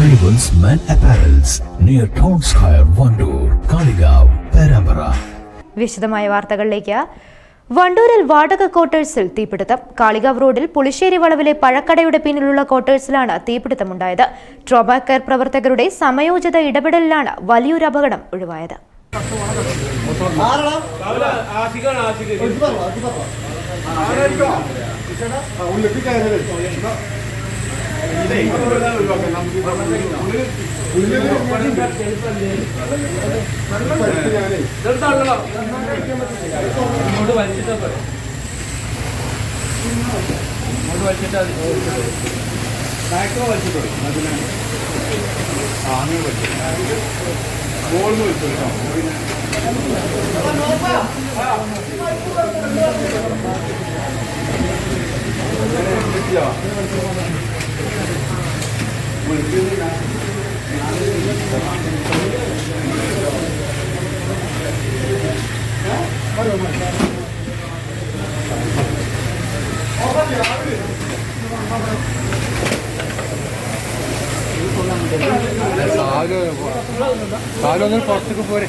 Arrivals Men Apparels near Town Square, Vandoor, Kaligav, Perambara. വിശദമായ വാർത്തകളിലേക്ക് വണ്ടൂരിൽ വാടക ക്വാർട്ടേഴ്സിൽ തീപിടുത്തം കാളികാവ് റോഡിൽ പുളിശ്ശേരി വളവിലെ പഴക്കടയുടെ പിന്നിലുള്ള ക്വാർട്ടേഴ്സിലാണ് തീപിടുത്തമുണ്ടായത് ട്രോമാ കെയർ പ്രവർത്തകരുടെ സമയോചിത ഇടപെടലിലാണ് വലിയൊരു അപകടം ഒഴിവായത് ഇങ്ങോട്ട് വലിച്ചിട്ടാ പോരെ ഇങ്ങോട്ട് വലിച്ചിട്ടാ ബാക്കോ വലിച്ചിട്ടോ അതിനാണ് ആ അങ്ങനെ വലിച്ചു ബോളിന് വലിച്ചു കേട്ടോ സാലൊന്നും പുറത്തേക്ക് പോരെ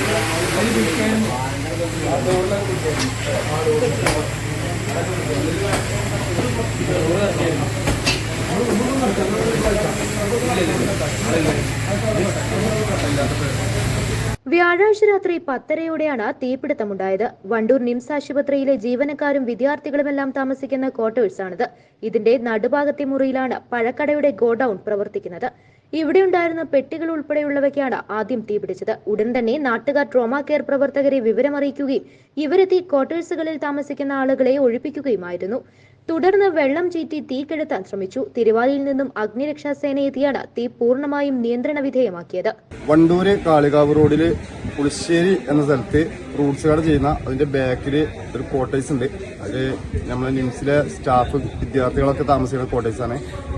വ്യാഴാഴ്ച രാത്രി പത്തരയോടെയാണ് തീപിടുത്തമുണ്ടായത്. വണ്ടൂർ നിംസ് ആശുപത്രിയിലെ ജീവനക്കാരും വിദ്യാർത്ഥികളുമെല്ലാം താമസിക്കുന്ന ക്വാർട്ടേഴ്സാണിത്. ഇതിന്റെ നടുഭാഗത്തെ മുറിയിലാണ് പഴക്കടയുടെ ഗോഡൌൺ പ്രവർത്തിക്കുന്നത്. ഇവിടെയുണ്ടായിരുന്ന പെട്ടികൾ ഉൾപ്പെടെയുള്ളവയ്ക്കാണ് ആദ്യം തീപിടിച്ചത് ഉടൻ തന്നെ നാട്ടുകാർ ട്രോമാ കെയർ പ്രവർത്തകരെ വിവരമറിയിക്കുകയും ഇവരെത്തി ക്വാർട്ടേഴ്സുകളിൽ താമസിക്കുന്ന ആളുകളെ ഒഴിപ്പിക്കുകയുമായിരുന്നു. തുടർന്ന് വെള്ളം ചീറ്റി തീ കെടുത്താൻ ശ്രമിച്ചു. തിരുവാലിയിൽ നിന്നും അഗ്നിരക്ഷാ സേന എത്തിയാണ് തീ പൂർണമായും നിയന്ത്രണ വിധേയമാക്കിയത്. വണ്ടൂര് കാളികാവ് റോഡിൽ പുളിശ്ശേരി എന്ന സ്ഥലത്ത് റൂട്ട്സ് ചെയ്യുന്ന അതിന്റെ ബാക്കിൽ ഒരു കോട്ടേഴ്സ് ഉണ്ട്. അതിൽ നമ്മളെ നിംസിലെ സ്റ്റാഫ് വിദ്യാർത്ഥികളൊക്കെ താമസിക്കുന്ന കോട്ടേഴ്സ് ആണ്.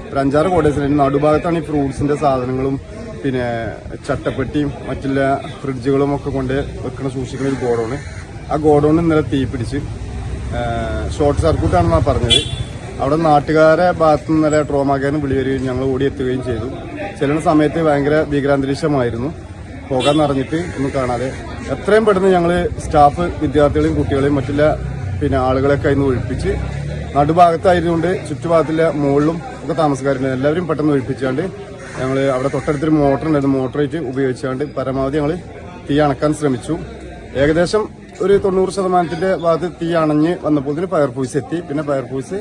ഒരു അഞ്ചാറ് കോട്ടേഴ്സ് ആണ് നടുഭാഗത്താണ് ഈ ഫ്രൂട്ട്സിന്റെ സാധനങ്ങളും പിന്നെ ചട്ടപ്പെട്ടിയും മറ്റുള്ള ഫ്രിഡ്ജുകളും ഒക്കെ കൊണ്ട് വെക്കണ സൂക്ഷിക്കുന്ന ഒരു ഗോഡൗൺ ആ ഗോഡൗൺ ഇന്നലെ തീ പിടിച്ച് ഷോർട്ട് സർക്യൂട്ടാണെന്നാണ് പറഞ്ഞത്. അവിടെ നാട്ടുകാരെ ഭാഗത്ത് നിന്ന് ഇന്നലെ ട്രോമാക്കാരന് വിളി വരികയും ഞങ്ങൾ ഓടി എത്തുകയും ചെയ്തു. ചെല്ലുന്ന സമയത്ത് ഭയങ്കര ഭീകരാന്തരീക്ഷമായിരുന്നു. പോകാൻ നിറഞ്ഞിട്ട് ഒന്നും കാണാതെ. എത്രയും പെട്ടെന്ന് ഞങ്ങൾ സ്റ്റാഫ് വിദ്യാർത്ഥികളെയും കുട്ടികളെയും മറ്റുള്ള പിന്നെ ആളുകളൊക്കെ അതിന് ഒഴിപ്പിച്ച് നടുഭാഗത്തായതുകൊണ്ട് ചുറ്റുഭാഗത്തിലെ മുകളിലും ഒക്കെ താമസക്കാരുണ്ട്. എല്ലാവരും പെട്ടെന്ന് ഒഴിപ്പിച്ചാണ്ട് ഞങ്ങൾ അവിടെ തൊട്ടടുത്തൊരു മോട്ടർ ഉണ്ടായിരുന്നു മോട്ടറേറ്റ് ഉപയോഗിച്ചാണ്ട് പരമാവധി ഞങ്ങൾ തീ അണക്കാൻ ശ്രമിച്ചു. ഏകദേശം ഒരു തൊണ്ണൂറ് ശതമാനത്തിന്റെ ഭാഗത്ത് തീ അണഞ്ഞ് വന്നപ്പോൾ ഫയർഫോഴ്സ് എത്തി. പിന്നെ ഫയർഫോഴ്സ്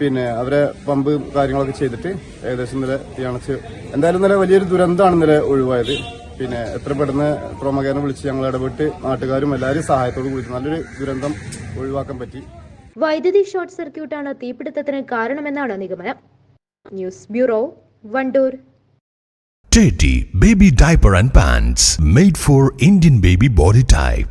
പിന്നെ അവരെ പമ്പ് കാര്യങ്ങളൊക്കെ ചെയ്തിട്ട് ഏകദേശം ഇന്നലെ തീ അണച്ച് എന്തായാലും ഇന്നലെ വലിയൊരു ദുരന്തമാണ് ഇന്നലെ ഒഴിവായത്. പിന്നെ എത്ര പെട്ടെന്ന് ട്രോമകാരനെ വിളിച്ച് ഞങ്ങൾ ഇടപെട്ട് നാട്ടുകാരും എല്ലാവരും സഹായത്തോട് കൂടി. നല്ലൊരു ദുരന്തം ഒഴിവാക്കാൻ പറ്റി. വൈദ്യുതി ഷോർട്ട് സർക്യൂട്ടാണ് തീപിടുത്തത്തിന് കാരണമെന്നാണ് നിഗമനം. News bureau Wandoor. Teddy Baby Diaper and Pants made for Indian baby body type.